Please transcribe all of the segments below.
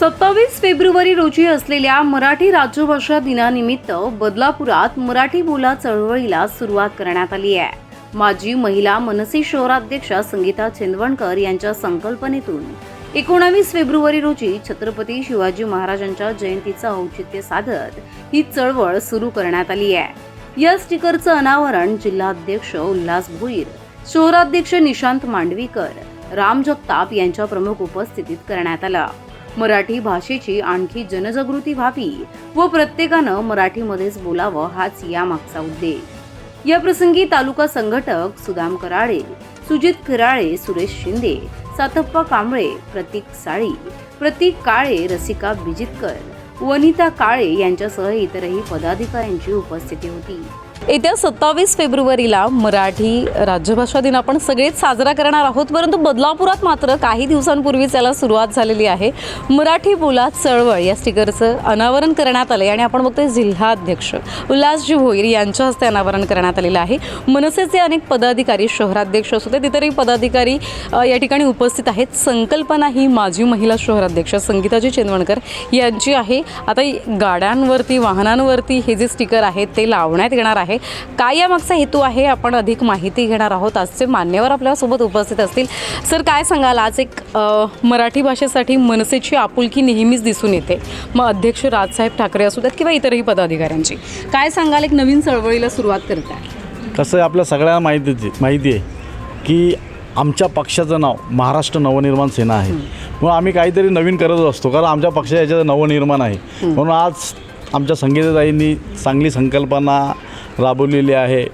सत्तावीस फेब्रुवारी रोजी असलेल्या मराठी राज्यभाषा दिनानिमित्त बदलापुरात मराठी बोला चळवळीला सुरुवात करण्यात आली आहे. माजी महिला मनसे शहराध्यक्षा संगीता चेंदवणकर यांच्या संकल्पनेतून एकोणावीस फेब्रुवारी रोजी छत्रपती शिवाजी महाराजांच्या जयंतीचं औचित्य साधत ही चळवळ सुरू करण्यात आली आहे. या स्टिकरचं अनावरण जिल्हाध्यक्ष उल्हास भोईर शहराध्यक्ष निशांत मांडवीकर राम जगताप यांच्या प्रमुख उपस्थितीत करण्यात आलं. मराठी भाषेची आणखी जनजागृती व्हावी व प्रत्येकानं मराठीमध्येच बोलावं हाच यामागचा उद्देश. या प्रसंगी तालुका संघटक सुदाम कराळे सुजित किराळे सुरेश शिंदे सातप्पा कांबळे प्रतीक साळी प्रतीक काळे रसिका बिजितकर वनिता काळे यांच्यासह इतरही पदाधिकाऱ्यांची उपस्थिती होती. येत्या सत्तावीस फेब्रुवारीला मराठी राज्यभाषा दिन आपण सगळेच साजरा करणार आहोत परंतु बदलापुरात मात्र काही दिवसांपूर्वीच याला सुरुवात झालेली आहे. मराठी बोला चळवळ या स्टिकरचं अनावरण करण्यात आलं आणि आपण बघतोय जिल्हाध्यक्ष उल्हासजी भोईर यांच्या हस्ते अनावरण करण्यात आलेलं आहे. मनसेचे अनेक पदाधिकारी शहराध्यक्ष असू दे इतरही पदाधिकारी या ठिकाणी उपस्थित आहेत. संकल्पना ही माजी महिला शहराध्यक्ष संगीताजी चेंदवणकर यांची आहे. आता गाड्यांवरती वाहनांवरती हे जे स्टिकर आहेत ते लावण्यात येणार आहे काय यामागचा हेतू आहे? आपण अधिक माहिती घेणार आहोत. आजचे मान्यवर आपल्यासोबत उपस्थित असतील. सर काय सांगाल? आज एक मराठी भाषेसाठी मनसेची आपुलकी नेहमीच दिसून येते. मग अध्यक्ष राजसाहेब ठाकरे असू द्यात किंवा इतरही पदाधिकाऱ्यांची. काय सांगाल? एक नवीन चळवळीला सुरुवात करताय. कसं आहे आपल्या सगळ्यांना माहिती माहिती आहे की आमच्या पक्षाचं नाव महाराष्ट्र नवनिर्माण सेना आहे. म्हणून आम्ही काहीतरी नवीन करत असतो कारण आमच्या पक्षाच्या याच्यात नवनिर्माण आहे. म्हणून आज आमच्या संगीताताईंनी चांगली संकल्पना राबवलेली आहे.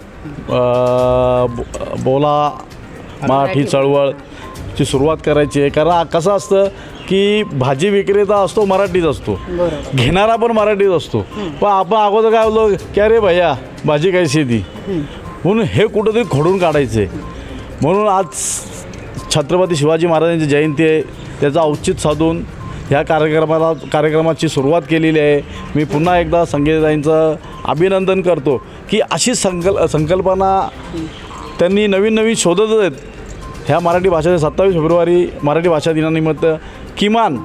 बोला मराठी चळवळची सुरुवात करायची आहे. कारण कसं असतं की भाजी विक्रेता असतो मराठीच असतो. घेणारा पण मराठीच असतो. पण आपण अगोदर काय बोललो की अरे भैया भाजी कैसी दी म्हणून हे कुठंतरी खोडून काढायचं. आहे म्हणून आज छत्रपती शिवाजी महाराजांची जयंती आहे. त्याचं औचित साधून ह्या कार्यक्रमाला कार्यक्रमाची सुरुवात केलेली आहे. मी पुन्हा एकदा संगीताईंचं अभिनंदन करतो की अशी संकल संकल्पना त्यांनी नवीन नवीन शोधतच आहेत. ह्या मराठी भाषेचे सत्तावीस फेब्रुवारी मराठी भाषा दिनानिमित्त किमान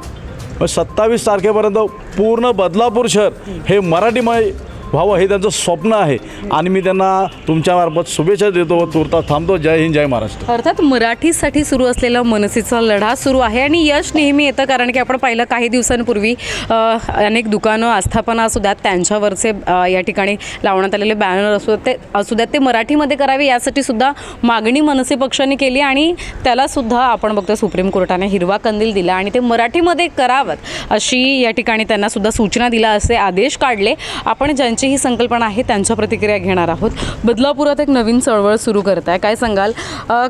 सत्तावीस तारखेपर्यंत पूर्ण बदलापूर शहर हे मराठीमय व्हावं हे त्यांचं स्वप्न आहे. आणि मी त्यांना तुमच्यामार्फत शुभेच्छा देतो व तुर्तास थांबतो. जय हिंद जय महाराष्ट्र. अर्थात मराठीसाठी सुरू असलेला मनसेचा लढा सुरू आहे आणि यश नेहमी येतं कारण की आपण पाहिलं काही दिवसांपूर्वी अनेक दुकानं आस्थापना असू द्यात त्यांच्यावरचे या ठिकाणी लावण्यात आलेले बॅनर असू ते असू द्यात ते मराठीमध्ये करावे यासाठी सुद्धा मागणी मनसे पक्षाने केली आणि त्याला सुद्धा आपण बघतो सुप्रीम कोर्टाने हिरवा कंदील दिला आणि ते मराठीमध्ये करावं अशी या ठिकाणी त्यांना सुद्धा सूचना दिला असे आदेश काढले. आपण ज्यांच्या ज्यांची ही संकल्पना आहे त्यांच्या प्रतिक्रिया घेणार आहोत. बदलापुरात एक नवीन चळवळ सुरू करताय. काय सांगाल?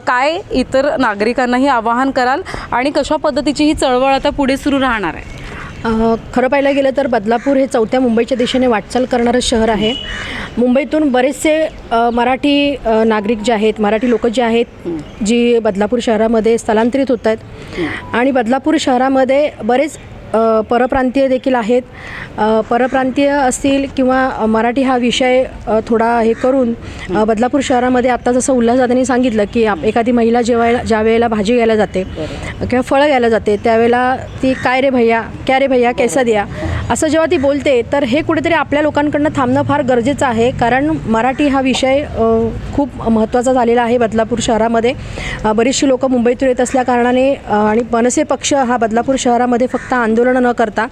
काय इतर नागरिकांनाही आवाहन कराल? आणि कशा पद्धतीची ही चळवळ आता पुढे सुरू राहणार आहे? खरं पाहायला गेलं तर बदलापूर हे चौथ्या मुंबईच्या दिशेने वाटचाल करणारं शहर आहे. मुंबईतून बरेचसे मराठी नागरिक जे आहेत मराठी लोक जे आहेत जी बदलापूर शहरामध्ये स्थलांतरित होत आहेत. आणि बदलापूर शहरामध्ये बरेच परप्रांतीय देखील आहेत. परप्रांतीय असतील किंवा मराठी हा विषय थोडा हे करून बदलापूर शहरामध्ये आत्ता जसं उल्हासदादांनी सांगितलं की एखादी महिला जेव्हा ज्या वेळेला भाजी घ्यायला जाते किंवा फळं घ्यायला जाते त्यावेळेला ती काय रे भैया? क्या रे भैया? कैसा दिया? असं जेव्हा ती बोलते तर हे कुठेतरी आपल्या लोकांकडनं थांबणं फार गरजेचं आहे. कारण मराठी हा विषय खूप महत्त्वाचा झालेला आहे बदलापूर शहरामध्ये. बरीचशी लोकं मुंबईतून येत असल्या कारणाने आणि मनसे पक्ष हा बदलापूर शहरामध्ये फक्त आंदोलनं न करता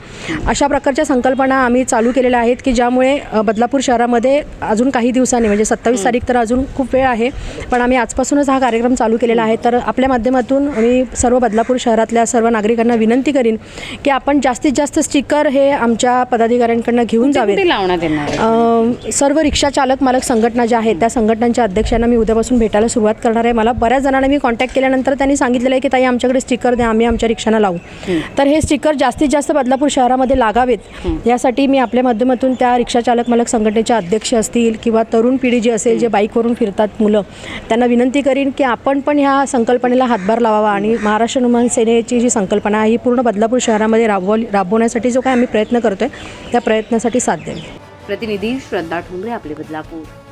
अशा प्रकारच्या संकल्पना आम्ही चालू केलेल्या आहेत की ज्यामुळे बदलापूर शहरामध्ये अजून काही दिवसांनी म्हणजे सत्तावीस तारीख तर अजून खूप वेळ आहे पण आम्ही आजपासूनच हा कार्यक्रम चालू केलेला आहे. तर आपल्या माध्यमातून मी सर्व बदलापूर शहरातल्या सर्व नागरिकांना विनंती करीन की आपण जास्तीत जास्त स्टिकर हे आमच्या पदाधिकाऱ्यांकडनं घेऊन जावेत. ते लावण्यात येणार सर्व रिक्षा चालक मालक संघटना ज्या आहेत त्या संघटनांच्या अध्यक्षांना मी उद्यापासून भेटायला सुरुवात करणार आहे. मला बऱ्याच जणांना मी कॉन्टॅक्ट केल्यानंतर त्यांनी सांगितलेलं आहे की ताई आमच्याकडे स्टिकर द्या आम्ही आमच्या रिक्षांना लावू. तर हे स्टिकर जास्तीत जास्त बदलापूर शहरामध्ये लागावेत. यासाठी मी आपल्या माध्यमातून त्या रिक्षा चालक मालक संघटनेचे अध्यक्ष असतील किंवा तरुण पिढी जी असेल जे बाईकवरून फिरतात मुलं त्यांना विनंती करीन की आपण पण ह्या संकल्पनेला हातभार लावावा आणि महाराष्ट्र निर्माण सेनेची जी संकल्पना आहे ही पूर्ण बदलापूर शहरामध्ये राबवली राबवण्यासाठी जो काय आम्ही प्रयत्न करतोय. त्या प्रयत्नासाठी साथ द्यावी. प्रतिनिधी श्रद्धा ठोंबरे आपले बदलापूर.